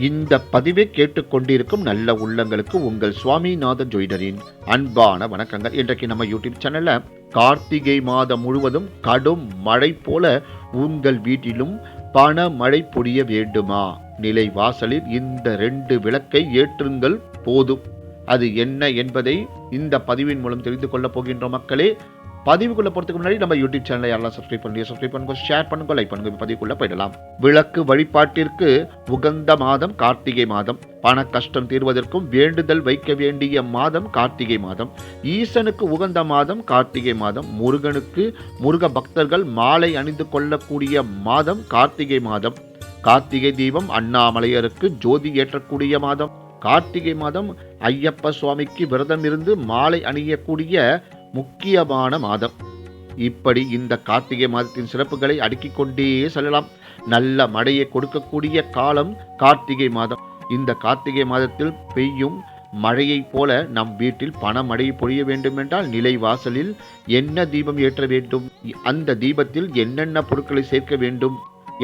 இந்த பதிவை கேட்டுக்கொண்டிருக்கும் நல்ல உள்ளங்களுக்கு உங்கள் சுவாமிநாதன் ஜோயிடரின் அன்பான வணக்கங்கள். இன்றைக்கு நம்ம யூடியூப் சேனல்ல கார்த்திகை மாதம் முழுவதும் கடும் மழை போல உங்கள் வீட்டிலும் பண மழை பொழிய வேண்டுமா? நிலை வாசலில் இந்த ரெண்டு விளக்கை ஏற்றுங்கள் போதும். அது என்ன என்பதை இந்த பதிவின் மூலம் தெரிந்து கொள்ளப் போகின்ற மக்களே. பதிவுக்குள்ள போறதுக்கு முன்னாடி நம்ம யூடியூப் சேனலை யாரெல்லாம் சப்ஸ்கிரைப் பண்ணி சப்ஸ்கிரைப் பண்ணுங்க ஷேர் பண்ணுங்க லைக் பண்ணுங்க பதிவுக்குள்ள போயிடலாம். விளக்கு வழிபாட்டிற்கு உகந்த மாதம் கார்த்திகை மாதம். பண கஷ்டம் தீர்வதற்கும் வேண்டுதல் வைக்க வேண்டிய மாதம் கார்த்திகை மாதம். ஈசனுக்கு உகந்த மாதம் கார்த்திகை மாதம். முருகனுக்கு முருக பக்தர்கள் மாலை அணிந்து கொள்ளக்கூடிய மாதம் கார்த்திகை மாதம். கார்த்திகை தீபம் அண்ணாமலையருக்கு ஜோதி ஏற்றக்கூடிய மாதம். கார்த்திகை மாதம் ஐயப்ப சுவாமிக்கு விரதம் இருந்து மாலை அணியக்கூடிய முக்கியமான மாதம். இப்படி இந்த கார்த்திகை மாதத்தின் சிறப்புகளை அடுக்கிக் கொண்டே செல்லலாம். நல்ல மழையை கொடுக்கக்கூடிய காலம் கார்த்திகை மாதம். இந்த கார்த்திகை மாதத்தில் பெய்யும் மழையைப் போல நம் வீட்டில் பணமழை பொழிய வேண்டுமென்றால் நிலை வாசலில் என்ன தீபம் ஏற்ற வேண்டும்? அந்த தீபத்தில் என்னென்ன பொருட்களை சேர்க்க வேண்டும்?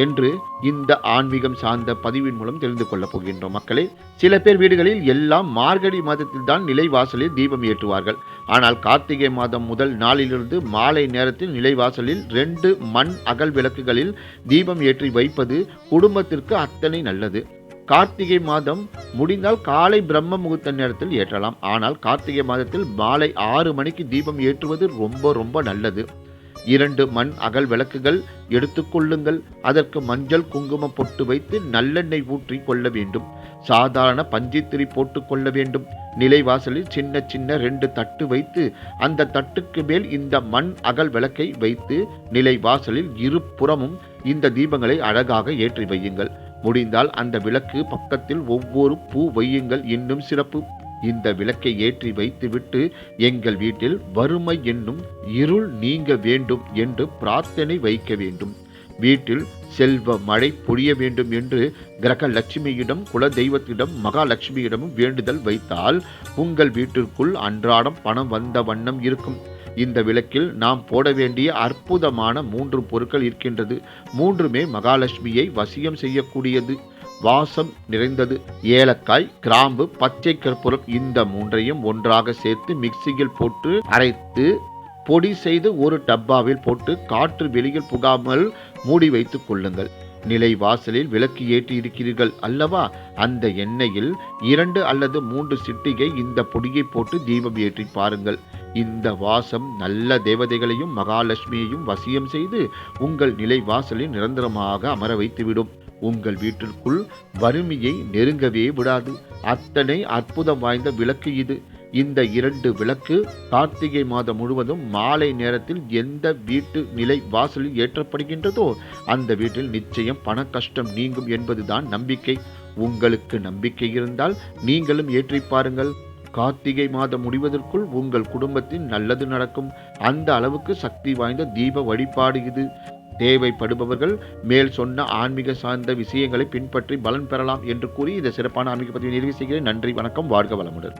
என்று இந்த ஆன்மீகம் சார்ந்த பதிவின் மூலம் தெரிந்து கொள்ளப் போகின்றோம். மக்களே சில பேர் வீடுகளில் எல்லாம் மார்கழி மாதத்தில் தான் நிலைவாசலில் தீபம் ஏற்றுவார்கள். ஆனால் கார்த்திகை மாதம் முதல் நாளிலிருந்து மாலை நேரத்தில் நிலைவாசலில் ரெண்டு மண் அகல் விளக்குகளில் தீபம் ஏற்றி வைப்பது குடும்பத்திற்கு அத்தனை நல்லது. கார்த்திகை மாதம் முடிந்தால் காலை பிரம்ம முகூர்த்த நேரத்தில் ஏற்றலாம். ஆனால் கார்த்திகை மாதத்தில் மாலை ஆறு மணிக்கு தீபம் ஏற்றுவது ரொம்ப ரொம்ப நல்லது. இரண்டு மண் அகல் விளக்குகள் எடுத்துக்கொள்ளுங்கள் அதற்கு மஞ்சள் குங்குமம் பொட்டு வைத்து நல்லெண்ணெய் ஊற்றி கொள்ள வேண்டும். சாதாரண பஞ்சித்திரி போட்டு கொள்ள வேண்டும். நிலைவாசலில் சின்ன சின்ன ரெண்டு தட்டு வைத்து அந்த தட்டுக்கு மேல் இந்த மண் அகல் விளக்கை வைத்து நிலைவாசலில் இருபுறமும் இந்த தீபங்களை அழகாக ஏற்றி வையுங்கள். முடிந்தால் அந்த விளக்கு பக்கத்தில் ஒவ்வொரு பூ வையுங்கள். இன்னும் சிறப்பு. இந்த விளக்கை ஏற்றி வைத்துவிட்டு எங்கள் வீட்டில் வறுமை என்னும் இருள் நீங்க வேண்டும் என்று பிரார்த்தனை வைக்க வேண்டும். வீட்டில் செல்வ மழை பொழிய வேண்டும் என்று கிரக லட்சுமியிடம் குல தெய்வத்திடம் மகாலட்சுமியிடமும் வேண்டுதல் வைத்தால் உங்கள் வீட்டிற்குள் அன்றாடம் பணம் வந்த வண்ணம் இருக்கும். இந்த விளக்கில் நாம் போட வேண்டிய அற்புதமான மூன்று பொருட்கள் இருக்கின்றது. மூன்றுமே மகாலட்சுமியை வசியம் செய்யக்கூடியது. வாசம் நிறைந்தது. ஏலக்காய் கிராம்பு பச்சை கற்பூரம் இந்த மூன்றையும் ஒன்றாக சேர்த்து மிக்சியில் போட்டு அரைத்து பொடி செய்து ஒரு டப்பாவில் போட்டு காற்று வெளியில் புகாமல் மூடி வைத்துக் கொள்ளுங்கள். நிலை வாசலில் விளக்கு ஏற்றி இருக்கிறீர்கள் அல்லவா? அந்த எண்ணெயில் இரண்டு அல்லது மூன்று சிட்டிகை இந்த பொடியை போட்டு தீபம் ஏற்றி பாருங்கள். இந்த வாசம் நல்ல தேவதைகளையும் மகாலட்சுமியையும் வசியம் செய்து உங்கள் நிலை வாசலில் நிரந்தரமாக அமர வைத்துவிடும். உங்கள் வீட்டிற்குள் வறுமையை நெருங்கவே விடாது. அத்தனை அற்புதம் வாய்ந்த விளக்கு இது. இந்த இரண்டு விளக்கு கார்த்திகை மாதம் முழுவதும் மாலை நேரத்தில் எந்த வீட்டு நிலை வாசலில் ஏற்றப்படுகின்றதோ அந்த வீட்டில் நிச்சயம் பண கஷ்டம் நீங்கும் என்பதுதான் நம்பிக்கை. உங்களுக்கு நம்பிக்கை இருந்தால் நீங்களும் ஏற்றி பாருங்கள். கார்த்திகை மாதம் முடிவதற்குள் உங்கள் குடும்பத்தில் நல்லது நடக்கும். அந்த அளவுக்கு சக்தி வாய்ந்த தீப வழிபாடு இது. தேவைப்படுபவர்கள் மேல் சொன்ன ஆன்மீக சார்ந்த விஷயங்களை பின்பற்றி பலன் பெறலாம் என்று கூறி இந்த சிறப்பான ஆன்மீக பதிவை நிறைவு செய்கிறேன். நன்றி வணக்கம் வாழ்க வளமுடன்.